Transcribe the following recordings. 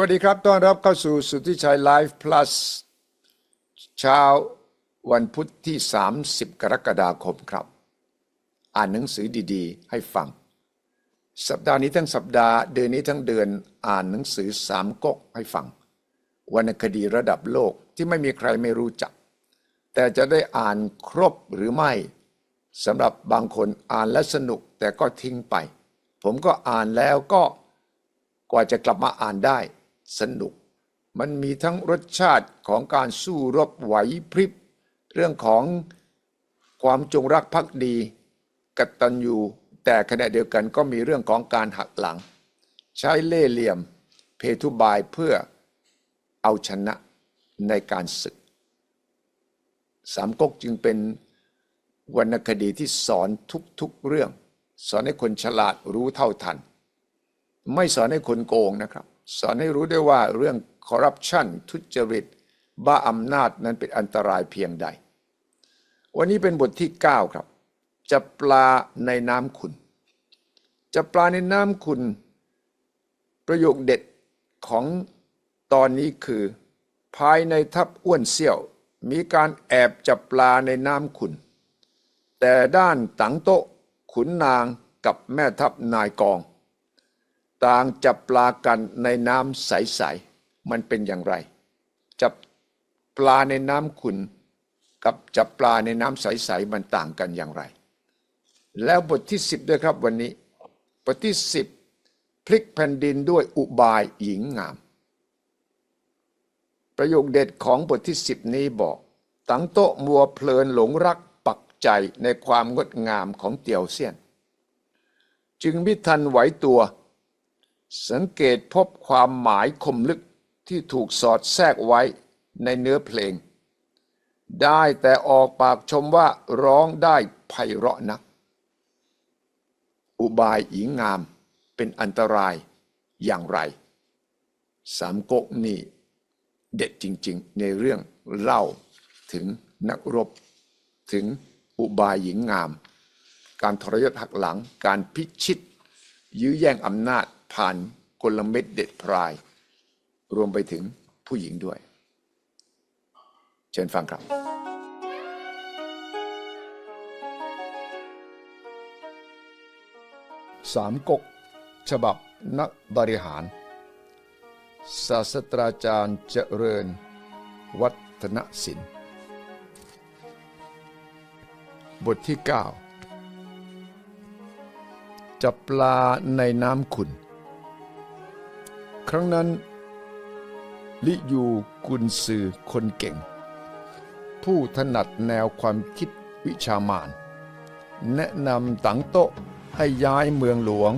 วัสดีครับ ต้อนรับเข้าสู่สุทธิชัยไลฟ์ plus เช้าวันพุธที่ 30 กรกฎาคมครับ อ่านหนังสือดีๆ ให้ฟัง สัปดาห์นี้ทั้งสัปดาห์เดือนนี้ทั้งเดือนอ่านหนังสือสามก๊กให้ฟัง วรรณคดีระดับโลกที่ไม่มีใครไม่รู้จัก แต่จะได้อ่านครบหรือไม่สำหรับบางคนอ่านและสนุกแต่ก็ทิ้งไป ผมก็อ่านแล้วก็กว่าจะกลับมาอ่านได้ สนุก มันมีทั้งรสชาติของการสู้รบไหวพริบ เรื่องของความจงรักภักดีกตัญญูแต่ขณะเดียวกันก็มีเรื่องของการหักหลัง ใช้เล่เหลี่ยม เพทุบายเพื่อเอาชนะในการศึก สามก๊กจึงเป็นวรรณคดีที่สอนทุกๆเรื่อง สอนให้คนฉลาดรู้เท่าทัน ไม่สอนให้คนโกงนะครับ สอนให้รู้ได้ว่าเรื่องคอร์รัปชันทุจริต บ้าอำนาจนั้นเป็นอันตรายเพียงใด วันนี้เป็นบทที่ 9 ครับ จะปลาในน้ำขุนจะปลาในน้ำขุนประโยคเด็ดของตอนนี้คือ ภายในทัพอ้วนเซี่ยว มีการแอบจับปลาในน้ำขุนแต่ด้านตังโต๊ะขุนนางกับแม่ทัพนายกอง ต่างจับปลากันในน้ำใสๆมันเป็นอย่างไร จับปลาในน้ำขุ่นกับจับปลาในน้ำใสๆมันต่างกันอย่างไร แล้วบทที่สิบด้วยครับวันนี้ บทที่สิบพลิกแผ่นดินด้วยอุบายหญิงงาม ประโยคเด็ดของบทที่สิบนี้บอกตังโต๊ะมัวเพลินหลงรักปักใจในความงดงามของเตียวเซียน จึงมิทันไหวตัว สังเกตพบความหมายคมลึกที่ถูกสอดแทรกไว้ในเนื้อเพลง ได้แต่ออกปากชมว่าร้องได้ไพเราะนัก อุบายหญิงงามเป็นอันตรายอย่างไร สามก๊กนี่เด็ดจริงๆ ในเรื่องเล่าถึงนักรบ ถึงอุบายหญิงงาม การทรยศหักหลังการพิชิต ยื้อแย่งอำนาจ ผ่านกลเม็ดเด็ดพราย รวมไปถึงผู้หญิงด้วย เชิญฟังครับ สามก๊กฉบับนักบริหาร ศาสตราจารย์เจริญ วัฒนศิลป์ บทที่ 9 จับปลาในน้ำขุน รั้งนั้น ลิยูกุนซือคนเก่ง ผู้ถนัดแนวความคิดวิชามาน แนะนำตังโต๊ะให้ย้ายเมืองหลวง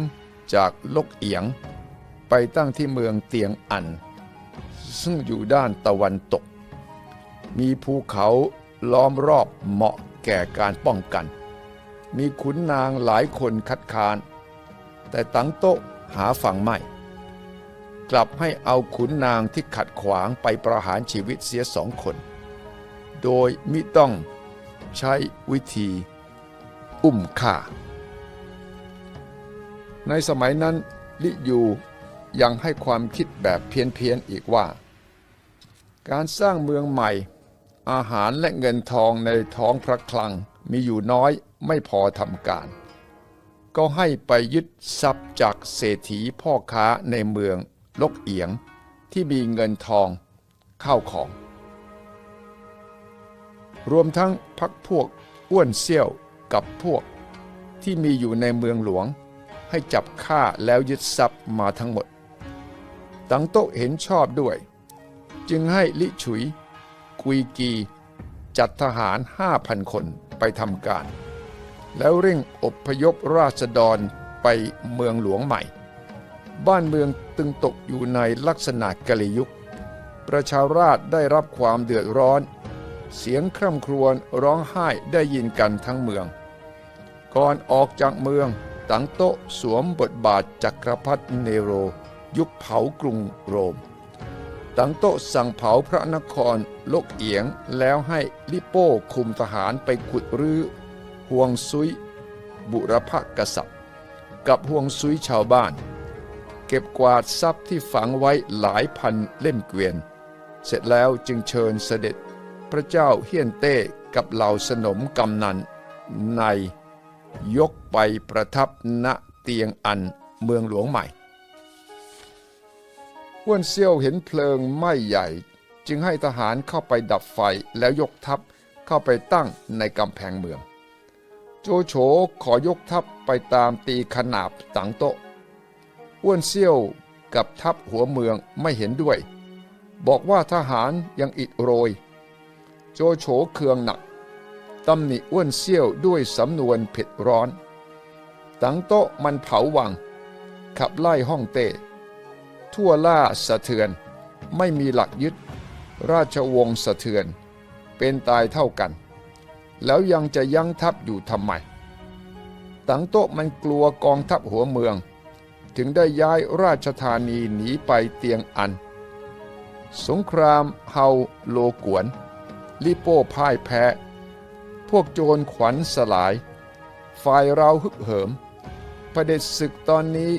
จากลกเอียง ไปตั้งที่เมืองเตียงอัน ซึ่งอยู่ด้านตะวันตก มีภูเขาล้อมรอบเหมาะแก่การป้องกัน มีขุนนางหลายคนคัดค้าน แต่ตังโต๊ะหาฝั่งไม่ กลับให้เอาขุนนางที่ขัดขวางไปประหารชีวิตเสียสองคน โดยมิต้องใช้วิธี อุ้มฆ่า ในสมัยนั้นลิยูยังให้ความคิดแบบเพี้ยนๆอีกว่า การสร้างเมืองใหม่ อาหารและเงินทองในท้องพระคลังมีอยู่น้อยไม่พอทำการ ก็ให้ไปยึดทรัพย์จากเศรษฐีพ่อค้าในเมือง ลกเอียงที่มีเงินทองเข้าของ รวมทั้งพักพวกอ้วนเซี่ยวกับพวกที่มีอยู่ในเมืองหลวง ให้จับฆ่าแล้วยึดทรัพย์มาทั้งหมด ตังโต๊ะเห็นชอบด้วย จึงให้ลิฉุย กุยกี จัดทหาร5,000คนไปทำการ แล้วเร่งอบพยพราษฎรไปเมืองหลวงใหม่ บ้านเมืองตึงตกอยู่ในลักษณะกะลยุค ประชาราษฎรได้รับความเดือดร้อน เสียงคร่ำครวญร้องไห้ได้ยินกันทั้งเมือง ก่อนออกจากเมืองตังโตะสวมบทบาทจักรพรรดิเนโร ยุคเผากรุงโรม ตังโตะสั่งเผาพระนครลกเอียงแล้วให้ลิโป้คุมทหารไปขุดรื้อห่วงซุยบุรพกษัตริย์ กับห่วงซุยชาวบ้าน เก็บกวาดทรัพย์ที่ฝังไว้หลายพันเล่มเกวียน เสร็จแล้วจึงเชิญเสด็จพระเจ้าเฮียนเต้กับเหล่าสนมกำนันในยกไปประทับณเตียงอันเมืองหลวงใหม่อ้วนเซียวเห็นเพลิงไหม้ใหญ่ จึงให้ทหารเข้าไปดับไฟแล้วยกทัพเข้าไปตั้งในกำแพงเมือง โจโฉขอยกทัพไปตามตีขนาบตังโตะ อ้วนเซี่ยวกับทัพหัวเมืองไม่เห็นด้วย บอกว่าทหารยังอิดโรย โจโฉเคืองหนักตำหนิอ้วนเซี่ยวด้วยสำนวนเผ็ดร้อน ตังโต๊ะมันเผาวัง ขับไล่ห้องเต้ ทั่วล่าสะเทือน ไม่มีหลักยึด ราชวงศ์สะเทือน เป็นตายเท่ากัน แล้วยังจะยั้งทัพอยู่ทำไม ตังโต๊ะมันกลัวกองทัพหัวเมือง ถึงได้ย้ายราชธานีหนีไปเตียงอัน สงครามเฮาโลกวน ลิโป้พ่ายแพ้ พวกโจรขวัญสลาย ฝ่ายเราฮึกเหิมประเด็จศึกตอนนี้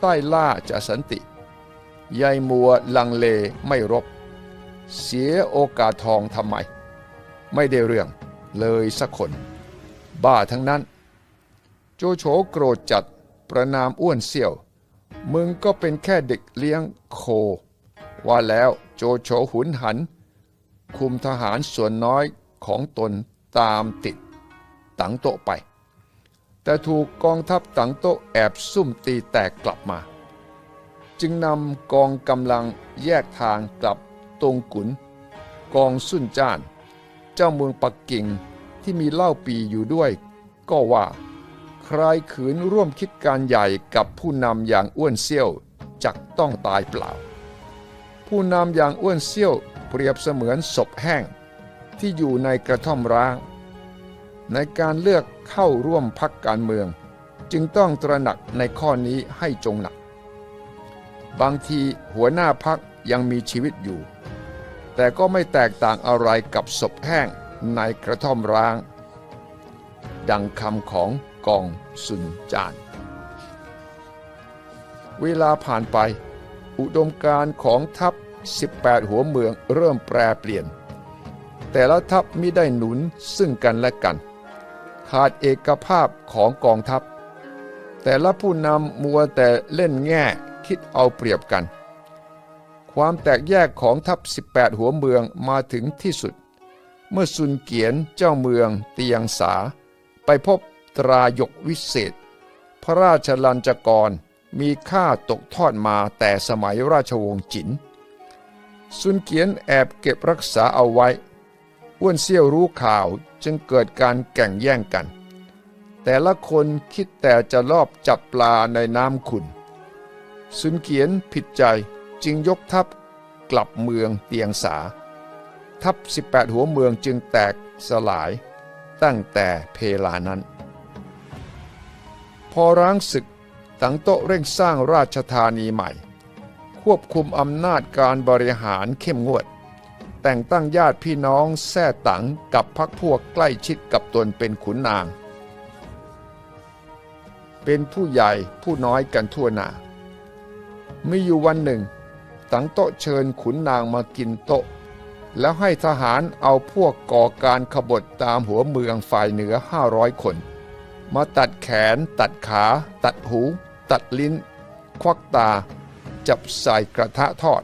ใต้ล่าจะสันติ ยายมัวลังเลไม่รบ เสียโอกาสทองทำไม ไม่ได้เรื่องเลยสักคน บ้าทั้งนั้น โจโฉโกรธจัดประนามอ้วนเสี่ยว มึงก็เป็นแค่เด็กเลี้ยงโค ว่าแล้วโจโฉหุนหัน คุมทหารส่วนน้อยของตนตามติดตังโตไป แต่ถูกกองทัพตังโตแอบซุ่มตีแตกกลับมา จึงนำกองกำลังแยกทางกลับตรงกุนกองสุนจ้าน เจ้าเมืองปักกิ่งที่มีเล่าปีอยู่ด้วย ก็ว่า ใครขืนร่วมคิดการใหญ่กับผู้นำอย่างอ้วนเซี่ยวจักต้องตายเปล่า ผู้นำอย่างอ้วนเซี่ยวเปรียบเสมือนศพแห้งที่อยู่ในกระท่อมร้าง ในการเลือกเข้าร่วมพักการเมือง จึงต้องตระหนักในข้อนี้ให้จงหนัก บางทีหัวหน้าพักยังมีชีวิตอยู่ แต่ก็ไม่แตกต่างอะไรกับศพแห้งในกระท่อมร้าง ดังคำของ กองสุนจาน เวลาผ่านไป อุดมการของทัพ 18 หัวเมืองเริ่มแปรเปลี่ยน แต่ละทัพมิได้หนุนซึ่งกันและกัน ขาดเอกภาพของกองทัพ แต่ละผู้นำมัวแต่เล่นแง่คิดเอาเปรียบกัน ความแตกแยกของทัพ 18 หัวเมืองมาถึงที่สุดเมื่อซุนเกียนเจ้าเมืองเตียงสา ไปพบ ตรายกวิเศษ พระราชลัญจกรมีค่าตกทอดมาแต่สมัยราชวงศ์จินซุนเกียนแอบเก็บรักษาเอาไว้ อ้วนเซี่ยวรู้ข่าวจึงเกิดการแข่งแย่งกัน แต่ละคนคิดแต่จะลอบจับปลาในน้ำขุนซุนเกียนผิดใจจึงยกทัพกลับเมืองเตียงสา ทัพ 18 หัวเมืองจึงแตกสลายตั้งแต่เพลานั้น อร้างศึกตังโตะเร่งสร้างราชธานีใหม่ ควบคุมอำนาจการบริหารเข้มงวด แต่งตั้งญาติพี่น้องแท่ตังกับพักพวกใกล้ชิดกับตนเป็นขุนนาง เป็นผู้ใหญ่ผู้น้อยกันทั่วหน้ามีอยู่วันหนึ่ง ตังโตะเชิญขุนนางมากินโต๊ะ แล้วให้ทหารเอาพวกก่อการขบฏตามหัวเมืองฝ่ายเหนือ 500 คน มาตัดแขน ตัดขา ตัดหู ตัดลิ้น ควักตา จับใส่กระทะทอด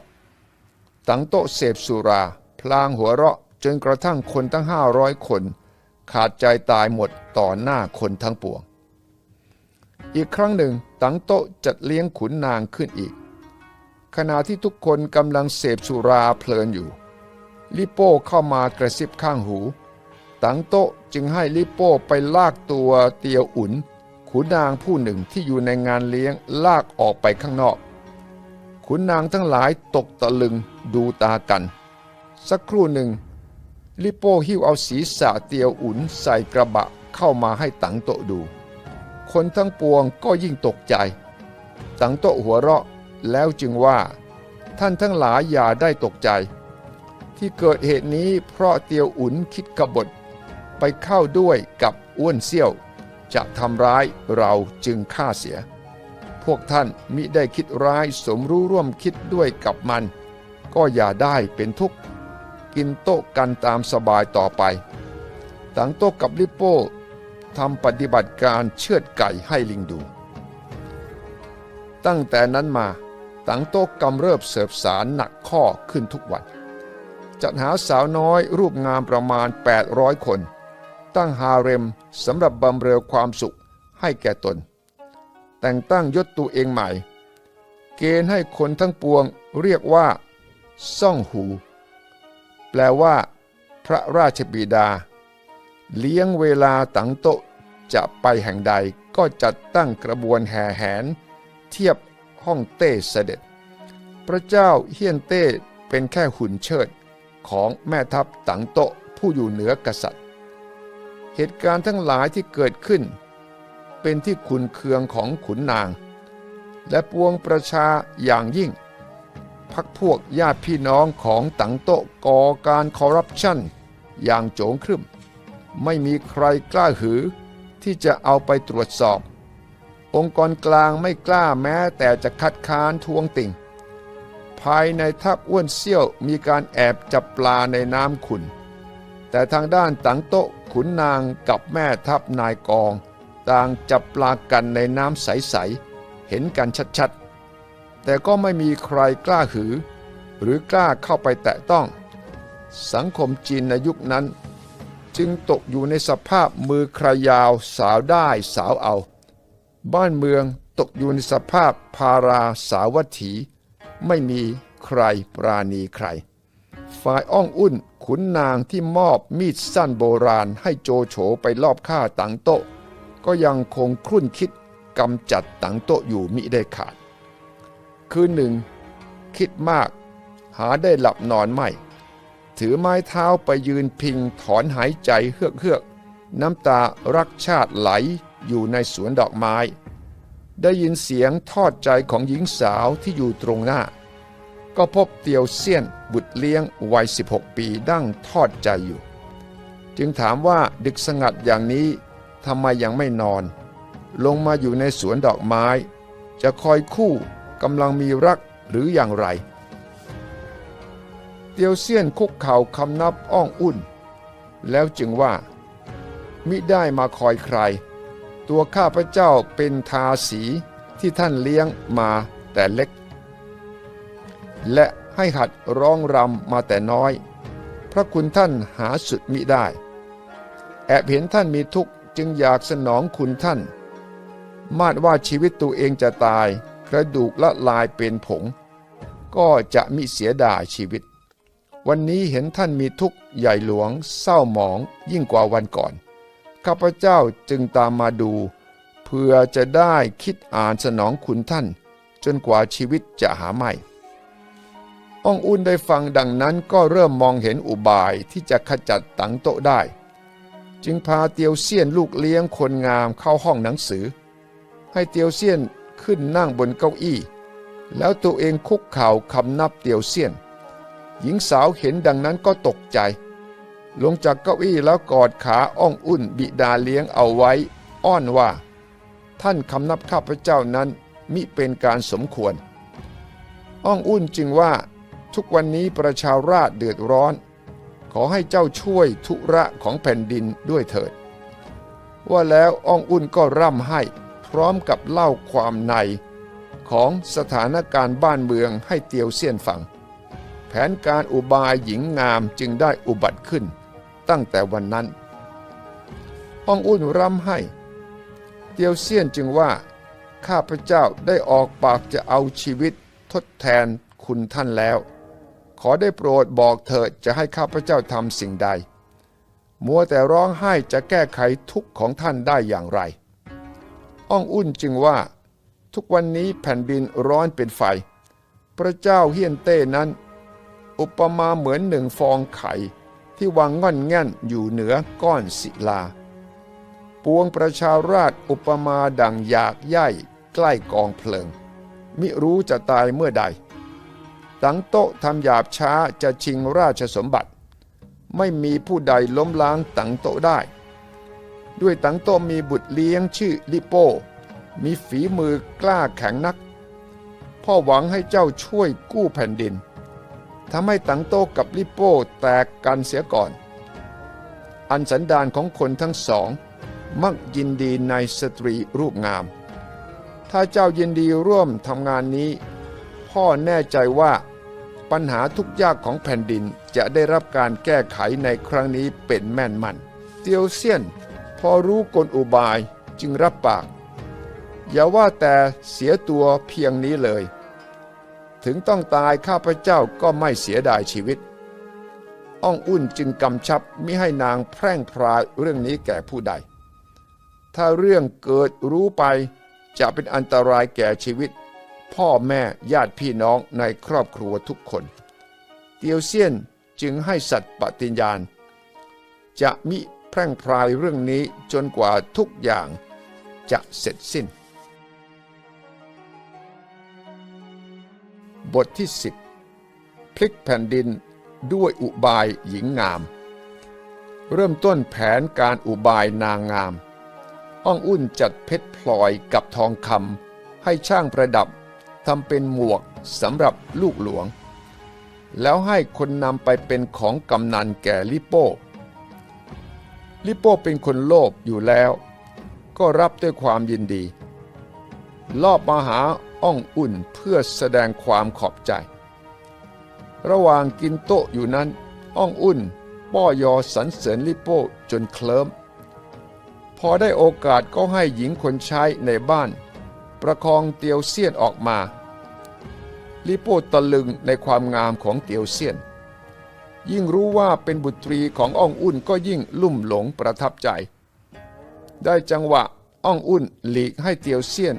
ตั้งโต๊ะเสพสุรา พลางหัวเราะจนกระทั่งคนทั้ง500คน ขาดใจตายหมดต่อหน้าคนทั้งปวง อีกครั้งหนึ่งตั้งโต๊ะจัดเลี้ยงขุนนางขึ้นอีก ขณะที่ทุกคนกำลังเสพสุราเพลินอยู่ ลิโป้เข้ามากระซิบข้างหู ตังโตะจึงให้ลิโป้ไปลากตัวเตียวอุ่น ขุนนางผู้หนึ่งที่อยู่ในงานเลี้ยงลากออกไปข้างนอก ขุนนางทั้งหลายตกตะลึงดูตากัน สักครู่หนึ่ง ลิโป้หิ้วเอาศีรษะเตียวอุ่นใส่กระบะเข้ามาให้ตังโตะดู คนทั้งปวงก็ยิ่งตกใจ ตังโตะหัวเราะแล้วจึงว่า ท่านทั้งหลายอย่าได้ตกใจ ที่เกิดเหตุนี้เพราะเตียวอุ่นคิดกบฏ ไปเข้าด้วยกับอ้วนเซี่ยว จะทำร้ายเราจึงฆ่าเสีย พวกท่านมิได้คิดร้ายสมรู้ร่วมคิดด้วยกับมัน ก็อย่าได้เป็นทุกข์ กินโต๊ะกันตามสบายต่อไปตังโต๊ะกับลิโป้ทำปฏิบัติการเชือดไก่ให้ลิงดู ตั้งแต่นั้นมาตังโต๊ะกำเริบเสบสารหนักข้อขึ้นทุกวันจัดหาสาวน้อยรูปงามประมาณ 800 คน ตั้งฮาเร็มสำหรับบำเรอความสุขให้แก่ตน แต่งตั้งยศตัวเองใหม่ เกณฑ์ให้คนทั้งปวงเรียกว่า ซ่องหู แปลว่า พระราชบิดา เลี้ยงเวลาตังโตจะไปแห่งใดก็จัดตั้งกระบวนแห่แหน เทียบห้องเต้เสด็จ พระเจ้าเฮียนเต้เป็นแค่หุ่นเชิดของแม่ทัพตังโตผู้อยู่เหนือกษัตริย์ เหตุการณ์ทั้งหลายที่เกิดขึ้น เป็นที่ขุนเคืองของขุนนาง และปวงประชาอย่างยิ่ง พักพวกญาติพี่น้องของตังโตะก่อการคอร์รัปชันอย่างโจงครึม ไม่มีใครกล้าหือที่จะเอาไปตรวจสอบ องค์กรกลางไม่กล้าแม้แต่จะคัดค้านทวงติ่ง ภายในทัพอ้วนเซี่ยวมีการแอบจับปลาในน้ำขุนแต่ทางด้านตังโตะ ขุนนางกับแม่ทัพนายกอง ต่างจับปลากันในน้ำใส ๆ เห็นกันชัด ๆ แต่ก็ไม่มีใครกล้าหือ หรือกล้าเข้าไปแตะต้อง สังคมจีนในยุคนั้น จึงตกอยู่ในสภาพมือใครยาวสาวได้สาวเอา บ้านเมืองตกอยู่ในสภาพพาราสาวัตถี ไม่มีใครปราณีใคร ฝ่ายอ้องอุ่น ขุนนางที่มอบมีดสั้นโบราณให้โจโฉไปลอบฆ่าตังโตะ ก็ยังคงครุ่นคิดกำจัดตังโตะอยู่มิได้ขาด คืนหนึ่ง คิดมาก หาได้หลับนอนไม่ ถือไม้เท้าไปยืนพิงถอนหายใจเฮือกเฮือกๆน้ำตารักชาติไหลอยู่ในสวนดอกไม้ ได้ยินเสียงทอดใจของหญิงสาวที่อยู่ตรงหน้า ก็พบเตียวเซียนบุตรเลี้ยงวัย 16 ปีดั้งทอดใจอยู่ จึงถามว่าดึกสงัดอย่างนี้ทำไมยังไม่นอน ลงมาอยู่ในสวนดอกไม้ จะคอยคู่กำลังมีรักหรืออย่างไร เตียวเซียนคุกเข่าคำนับอ้องอุ่น แล้วจึงว่า มิได้มาคอยใคร ตัวข้าพระเจ้าเป็นทาสีที่ท่านเลี้ยงมาแต่เล็ก และให้หัดร้องรำมาแต่น้อย พระคุณท่านหาสุดมิได้ แอบเห็นท่านมีทุกข์จึงอยากสนองคุณท่าน มาดว่าชีวิตตัวเองจะตายกระดูกละลายเป็นผง ก็จะมิเสียดายชีวิต วันนี้เห็นท่านมีทุกข์ใหญ่หลวงเศร้าหมองยิ่งกว่าวันก่อน ข้าพเจ้าจึงตามมาดู เพื่อจะได้คิดอ่านสนองคุณท่าน จนกว่าชีวิตจะหาไม่ อ้องอุ่นได้ฟังดังนั้นก็เริ่มมองเห็นอุบายที่จะขจัดตังโตะได้ จึงพาเตียวเซียนลูกเลี้ยงคนงามเข้าห้องหนังสือ ให้เตียวเซียนขึ้นนั่งบนเก้าอี้ แล้วตัวเองคุกเข่าคำนับเตียวเซียน หญิงสาวเห็นดังนั้นก็ตกใจ ลงจากเก้าอี้แล้วกอดขาอ้องอุ่นบิดาเลี้ยงเอาไว้ อ้อนว่า ท่านคำนับข้าพเจ้านั้นมิเป็นการสมควร อ้องอุ่นจึงว่า ทุกวันนี้ประชาราษเดือดร้อน ขอให้เจ้าช่วยธุระของแผ่นดินด้วยเถิด ว่าแล้วอ้องอุ่นก็ร่ำให้พร้อมกับเล่าความใน ของสถานการณ์บ้านเมืองให้เตียวเซียนฟัง แผนการอุบายหญิงงามจึงได้อุบัติขึ้น ตั้งแต่วันนั้นอ้องอุ่นร่ำให้ เตียวเซียนจึงว่าข้าพเจ้าได้ออกปากจะเอาชีวิตทดแทนคุณท่านแล้ว ขอได้โปรดบอกเถิดจะให้ข้าพเจ้าทำสิ่งใด มัวแต่ร้องไห้จะแก้ไขทุกข์ของท่านได้อย่างไร อ้องอุ่นจึงว่า ทุกวันนี้แผ่นดินร้อนเป็นไฟ พระเจ้าเฮียนเต้นั้น อุปมาเหมือนหนึ่งฟองไข่ที่วางง่อนแง่นอยู่เหนือก้อนศิลา ปวงประชาราชอุปมาดังอยากย่ายใกล้กองเพลิง มิรู้จะตายเมื่อใด ตังโตะทำหยาบช้าจะชิงราชสมบัติ ไม่มีผู้ใดล้มล้างตังโตะได้ ด้วยตังโตะมีบุตรเลี้ยงชื่อลิโป้ มีฝีมือกล้าแข็งนัก พ่อหวังให้เจ้าช่วยกู้แผ่นดินทำให้ตังโตกับลิโป้แตกกันเสียก่อน อันสันดานของคนทั้งสอง มักยินดีในสตรีรูปงาม ถ้าเจ้ายินดีร่วมทำงานนี้พ่อแน่ใจว่า ปัญหาทุกยากของแผ่นดินจะได้รับการแก้ไขในครั้งนี้เป็นแม่นมันเตียวเซียน พอรู้กลอุบายจึงรับปาก อย่าว่าแต่เสียตัวเพียงนี้เลย ถึงต้องตายข้าพเจ้าก็ไม่เสียดายชีวิต อ้องอุ่นจึงกำชับมิให้นางแพร่งพรายเรื่องนี้แก่ผู้ใด ถ้าเรื่องเกิดรู้ไปจะเป็นอันตรายแก่ชีวิต พ่อแม่ญาติพี่น้องในครอบครัวทุกคน เตียวเซียนจึงให้สัตว์ปฏิญญาณ จะมิแพร่งพรายเรื่องนี้จนกว่าทุกอย่างจะเสร็จสิ้น บทที่ 10 พลิกแผ่นดินด้วยอุบายหญิงงาม เริ่มต้นแผนการอุบายนางงาม อ้องอุ่นจัดเพชรพลอยกับทองคำให้ช่างประดับ ทำเป็นหมวกสำหรับลูกหลวง แล้วให้คนนำไปเป็นของกำนันแก่ลิโป้ลิโป้เป็นคนโลภอยู่แล้ว ก็รับด้วยความยินดี ลอบมาหาอ้องอุ่นเพื่อแสดงความขอบใจ ระหว่างกินโต๊ะอยู่นั้นอ้องอุ่นป้อยอสรรเสริญลิโป้จนเคลิ้มพอได้โอกาสก็ให้หญิงคนใช้ในบ้าน ประคองเตียวเซียนออกมา ลิโป้ตะลึงในความงามของเตียวเซียน ยิ่งรู้ว่าเป็นบุตรีของอ้องอุ่นก็ยิ่งลุ่มหลงประทับใจ ได้จังหวะอ้องอุ่นหลีกให้เตียวเซียน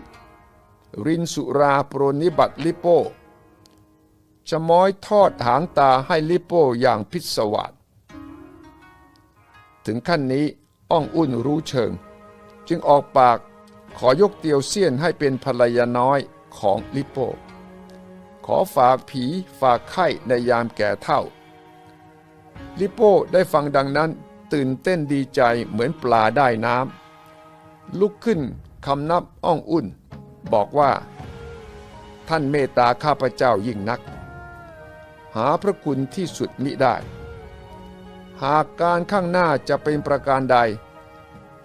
รินสุราโปรนิบัติลิโป้ชะม้อยทอดหางตาให้ลิโป้อย่างพิศวาสถึงขั้นนี้อ้องอุ่นรู้เชิง จึงออกปาก ขอยกเตียวเซียนให้เป็นภรรยาน้อยของลิโป้ขอฝากผีฝากไข่ในยามแก่เท่า ลิโป้ได้ฟังดังนั้นตื่นเต้นดีใจเหมือนปลาได้น้ำลุกขึ้นคำนับอ้องอุ่น บอกว่า ท่านเมตตาข้าพเจ้ายิ่งนัก หาพระคุณที่สุดมิได้ หากการข้างหน้าจะเป็นประการใด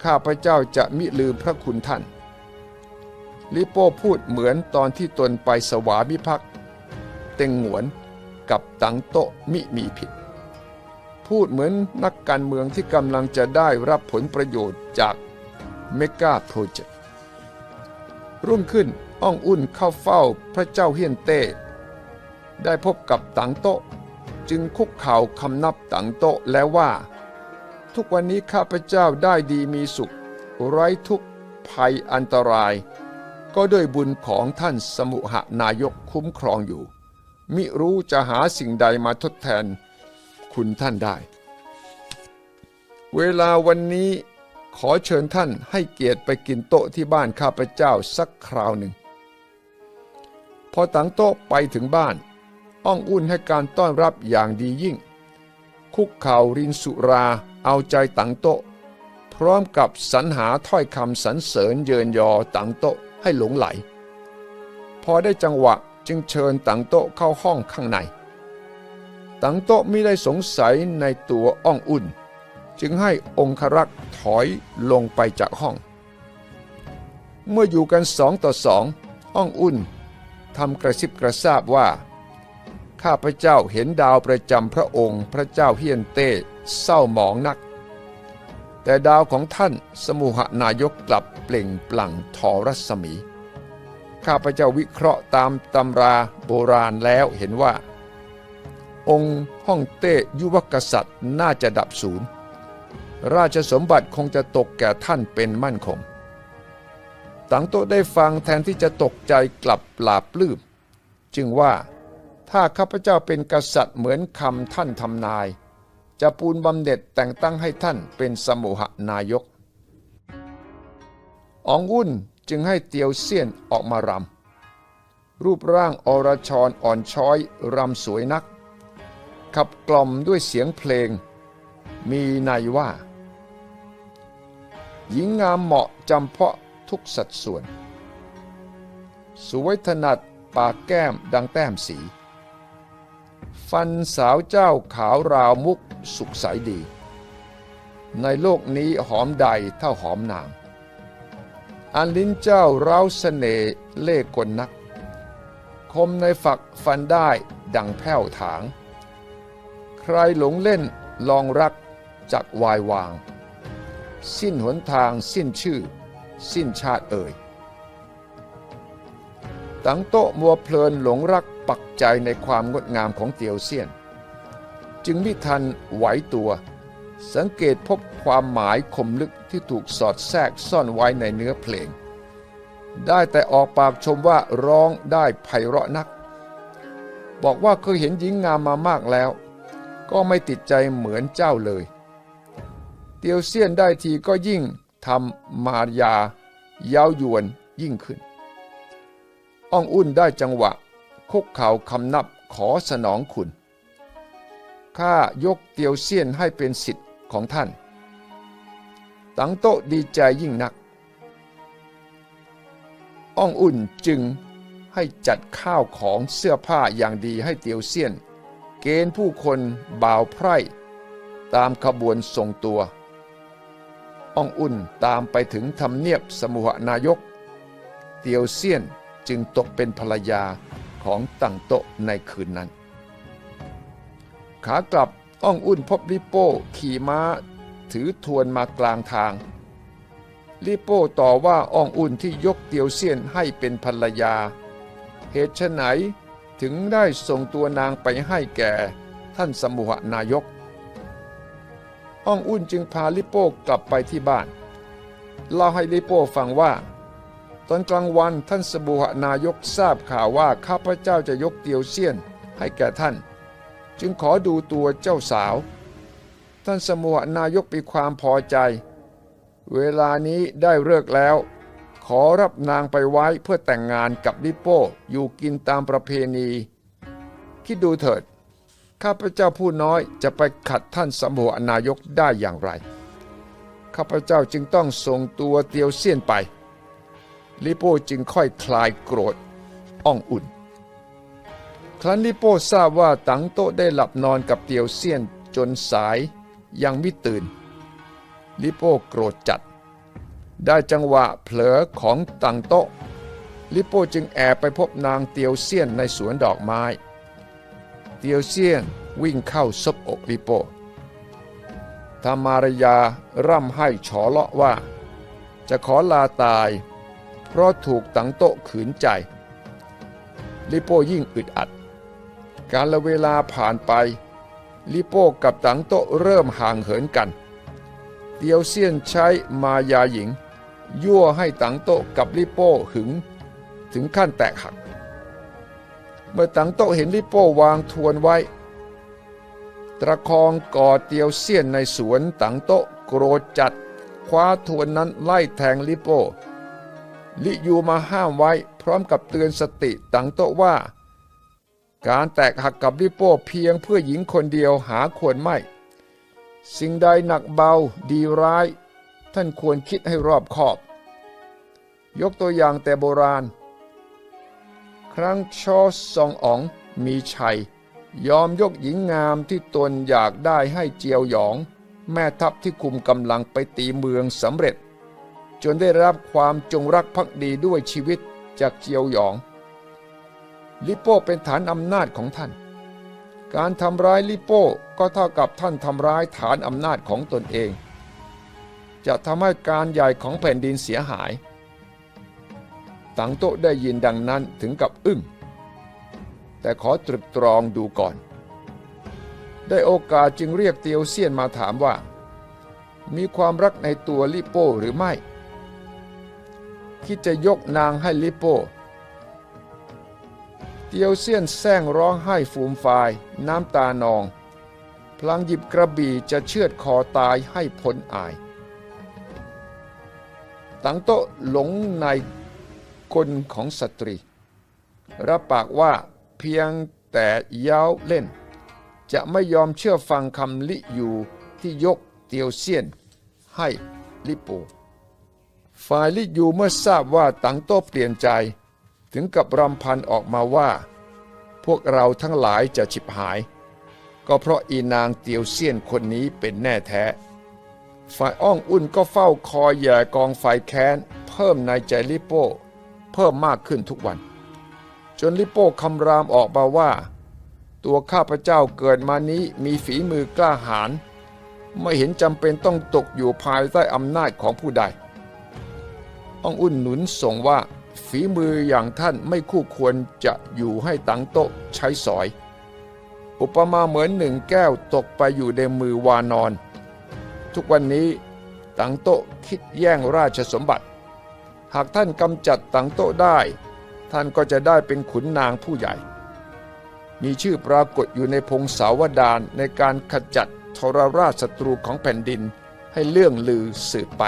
ข้าพเจ้าจะมิลืมพระคุณท่าน ลิโป้พูดเหมือนตอนที่ตนไปสวามิภักดิ์เต็งหวนกับตังโตมิมีผิด พูดเหมือนนักการเมืองที่กำลังจะได้รับผลประโยชน์จากเมกาโปรเจกต์รุ่งขึ้นอ้องอุ่นเข้าเฝ้าพระเจ้าเฮียนเต้ ได้พบกับตังโตจึงคุกเข่าคำนับตังโตแล้วว่า ทุกวันนี้ข้าพเจ้าได้ดีมีสุข ไร้ทุกภัยอันตราย ก็ด้วยบุญของท่านสมุหนายกคุ้มครองอยู่ มิรู้จะหาสิ่งใดมาทดแทนคุณท่านได้ เวลาวันนี้ขอเชิญท่านให้เกียรติไปกินโต๊ะที่บ้านข้าพเจ้าสักคราวหนึ่ง พอตั้งโต๊ะไปถึงบ้าน อ้องอุ่นให้การต้อนรับอย่างดียิ่ง คุกเข่ารินสุราเอาใจตั้งโต๊ะ พร้อมกับสรรหาถ้อยคำสรรเสริญเยินยอตั้งโต๊ะ ให้หลงไหล พอได้จังหวะจึงเชิญตังโต๊ะเข้าห้องข้างใน ตังโต๊ะไม่ได้สงสัยในตัวอ้องอุ่น จึงให้องครักษ์ถอยลงไปจากห้อง เมื่ออยู่กันสองต่อสองอ้องอุ่นทำกระซิบกระซาบว่า ข้าพระเจ้าเห็นดาวประจำพระองค์ พระเจ้าเฮียนเต้เศร้าหมองนัก แต่ดาวของท่านสมุหนายกกลับเปล่งปลั่งทอรัศมี ข้าพเจ้าวิเคราะห์ตามตำราโบราณแล้วเห็นว่า องค์ฮ่องเต้ยุวกษัตริย์น่าจะดับศูนย์ ราชสมบัติคงจะตกแก่ท่านเป็นมั่นคงตังโตได้ฟังแทนที่จะตกใจกลับปลาบปลื้มจึงว่าถ้าข้าพเจ้าเป็นกษัตริย์เหมือนคำท่านทำนาย จะปูนบำเหน็จแต่งตั้งให้ท่านเป็นสมุหนายก อองอุ่นจึงให้เตียวเซียนออกมารำ รูปร่างอรชรอ่อนช้อยรำสวยนัก ขับกล่อมด้วยเสียงเพลง มีในว่า หญิงงามเหมาะจำเพาะทุกสัดส่วน สวยถนัดปากแก้มดังแต้มสี ฟันสาวเจ้าขาวราวมุกสุขใสดี ในโลกนี้หอมใดเท่าหอมนาง อันลิ้นเจ้าเร้าเสน่ห์เล่กลนัก คมในฝักฟันได้ดังแผ้วถาง ใครหลงเล่นลองรักจักวายวาง สิ้นหนทางสิ้นชื่อ สิ้นชาติเอ่ย ตังโต๊ะมัวเพลินหลงรัก ใจในความงดงามของเตียวเซียน จึงมิทันไหวตัว สังเกตพบความหมายคมลึกที่ถูกสอดแทรกซ่อนไว้ในเนื้อเพลง ได้แต่ออกปากชมว่าร้องได้ไพเราะนัก บอกว่าเคยเห็นหญิงงามมามากแล้ว ก็ไม่ติดใจเหมือนเจ้าเลย เตียวเซียนได้ทีก็ยิ่งทำมารยาเย้ายวนยิ่งขึ้น อ้องอุ่นได้จังหวะ คุกเข่าคำนับขอสนองคุณ ข้ายกเตียวเซียนให้เป็นสิทธิ์ของท่าน ตังโต๊ะดีใจยิ่งนัก อ้องอุ่นจึงให้จัดข้าวของเสื้อผ้าอย่างดีให้เตียวเซียน เกณฑ์ผู้คนบ่าวไพร่ ตามขบวนทรงตัว อ้องอุ่นตามไปถึงทำเนียบสมุหนายก เตียวเซียนจึงตกเป็นภรรยา ของตังโตะในคืนนั้น ขากลับอ้องอุ่นพบลิโป้ขี่ม้าถือทวนมากลางทาง ลิโป้ต่อว่าอ้องอุ่นที่ยกเตียวเซียนให้เป็นภรรยา เหตุไฉนถึงได้ส่งตัวนางไปให้แก่ท่านสมุหนายก อ้องอุ่นจึงพาลิโป้กลับไปที่บ้าน เล่าให้ลิโป้ฟังว่า ตอนกลางวันท่านสมุหนายกทราบข่าวว่าข้าพเจ้าจะยกเตียวเซียนให้แก่ท่าน จึงขอดูตัวเจ้าสาว ท่านสมุหนายกมีความพอใจ เวลานี้ได้เลิกแล้ว ขอรับนางไปไว้เพื่อแต่งงานกับลิโป้อยู่กินตามประเพณี คิดดูเถิด ข้าพเจ้าผู้น้อยจะไปขัดท่านสมุหนายกได้อย่างไร ข้าพเจ้าจึงต้องส่งตัวเตียวเซียนไป ลิโป้จึงค่อยคลายโกรธอ่องอุ่น ครั้นลิโป้ทราบว่าตังโตะได้หลับนอนกับเตียวเซียนจนสายยังไม่ตื่น ลิโป้โกรธจัด ได้จังหวะเผลอของตังโตะลิโป้จึงแอบไปพบนางเตียวเซียนในสวนดอกไม้ เตียวเซียนวิ่งเข้าซบอกลิโป้ธรรมารยาร่ำให้ฉอเลาะว่า จะขอลาตาย เพราะถูกตังโตขืนใจ ลิโป้ยิ่งอึดอัด การละเวลาผ่านไป ลิโป้กับตังโตเริ่มห่างเหินกันเตียวเซียนใช้มายาหญิง ยั่วให้ตังโตกับลิโป้หึง ถึงขั้นแตกหัก เมื่อตังโตเห็นลิโป้วางทวนไว้ ตะคองกอดเตียวเซียนในสวนตังโตโกรธจัด คว้าทวนนั้นไล่แทงลิโป้ ลิยูมาห้ามไว้พร้อมกับเตือนสติตังโตะว่า การแตกหักกับลิโป้เพียงเพื่อหญิงคนเดียวหาควรไม่ สิ่งใดหนักเบาดีร้าย ท่านควรคิดให้รอบคอบ ยกตัวอย่างแต่โบราณ ครั้งชอซองอ๋องมีชัย ยอมยกหญิงงามที่ตนอยากได้ให้เจียวหยอง แม่ทัพที่คุมกำลังไปตีเมืองสำเร็จ จนได้รับความจงรักภักดีด้วยชีวิตจากเจียวหยอง ลิโป้เป็นฐานอำนาจของท่าน การทำร้ายลิโป้ก็เท่ากับท่านทำร้ายฐานอำนาจของตนเอง จะทำให้การใหญ่ของแผ่นดินเสียหาย ตังโตะได้ยินดังนั้นถึงกับอึ้ง แต่ขอตรึกตรองดูก่อน ได้โอกาสจึงเรียกเตียวเซียนมาถามว่ามีความรักในตัวลิโป้หรือไม่ คิดจะยกนางให้ลิโป้เตียวเซียนแซงร้องไห้ฟูมฟายน้ำตานอง พลางหยิบกระบี่จะเชือดคอตายให้พ้นอาย ตังโตะหลงในกลของสตรี รับปากว่าเพียงแต่เย้าเล่น จะไม่ยอมเชื่อฟังคำลิยูที่ยกเตียวเซียนให้ลิปู ฝ่ายลิยูเมื่อทราบว่าตังโตะเปลี่ยนใจ ถึงกับรำพันออกมาว่า พวกเราทั้งหลายจะฉิบหาย ก็เพราะอีนางเตียวเซียนคนนี้เป็นแน่แท้ ฝ่ายอ้องอุ่นก็เฝ้าคอยแย่กองไฟแค้น เพิ่มในใจลิโป้เพิ่มมากขึ้นทุกวัน จนลิโป้คำรามออกมาว่า ตัวข้าพเจ้าเกิดมานี้มีฝีมือกล้าหาญไม่เห็นจำเป็นต้องตกอยู่ภายใต้อำนาจของผู้ใด อ้องอุ่นหนุนส่งว่า ฝีมืออย่างท่านไม่คู่ควรจะอยู่ให้ตังโต๊ะใช้สอย อุปมาเหมือนหนึ่งแก้วตกไปอยู่ในมือวานอน ทุกวันนี้ตังโต๊ะคิดแย่งราชสมบัติ หากท่านกำจัดตังโต๊ะได้ ท่านก็จะได้เป็นขุนนางผู้ใหญ่ มีชื่อปรากฏอยู่ในพงศาวดารในการขจัดทรราชศัตรูของแผ่นดินให้เลื่องลือสืบไป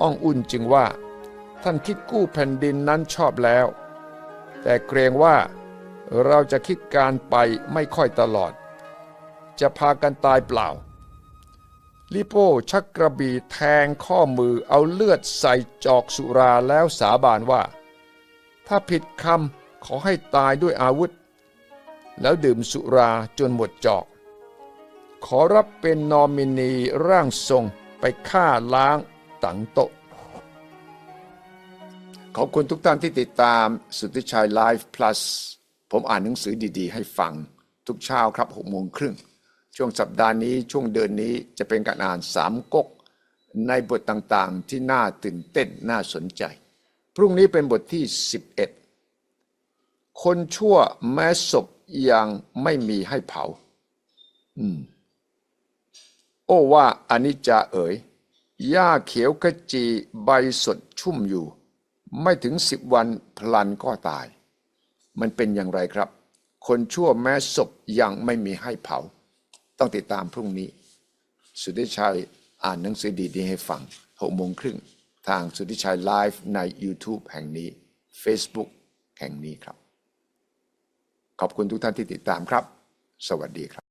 อ้องอุ่นจึงว่า ท่านคิดกู้แผ่นดินนั้นชอบแล้ว แต่เกรงว่าเราจะคิดการไปไม่ค่อยตลอด จะพากันตายเปล่า ลิโป้ชักกระบี่แทงข้อมือเอาเลือดใส่จอกสุราแล้วสาบานว่า ถ้าผิดคำขอให้ตายด้วยอาวุธ แล้วดื่มสุราจนหมดจอก ขอรับเป็นนอมินีร่างทรงไปฆ่าล้าง ตังโตะขอบคุณทุกท่านที่ติดตามสุทธิชัยไลฟ์ plus ผมอ่านหนังสือดีๆ ให้ฟังทุกเช้าครับ6โมงครึ่งช่วงสัปดาห์นี้ช่วงเดือนนี้จะเป็นการอ่านสามก๊กในบทต่างๆที่น่าตื่นเต้นน่าสนใจ พรุ่งนี้เป็นบทที่ 11 คนชั่วแม้ศพยังไม่มีให้เผา อืม โอ้ว่าอนิจจาเอ๋ย หญ้าเขียวขจีใบสดชุ่มอยู่ ไม่ถึงสิบวันพลันก็ตาย มันเป็นอย่างไรครับ คนชั่วแม้ศพยังไม่มีให้เผา ต้องติดตามพรุ่งนี้ สุทธิชัยอ่านหนังสือดีๆให้ฟังหกโมงครึ่งทางสุทธิชัยไลฟ์ใน YouTube แห่งนี้ Facebook แห่งนี้ครับ ขอบคุณทุกท่านที่ติดตามครับ สวัสดีครับ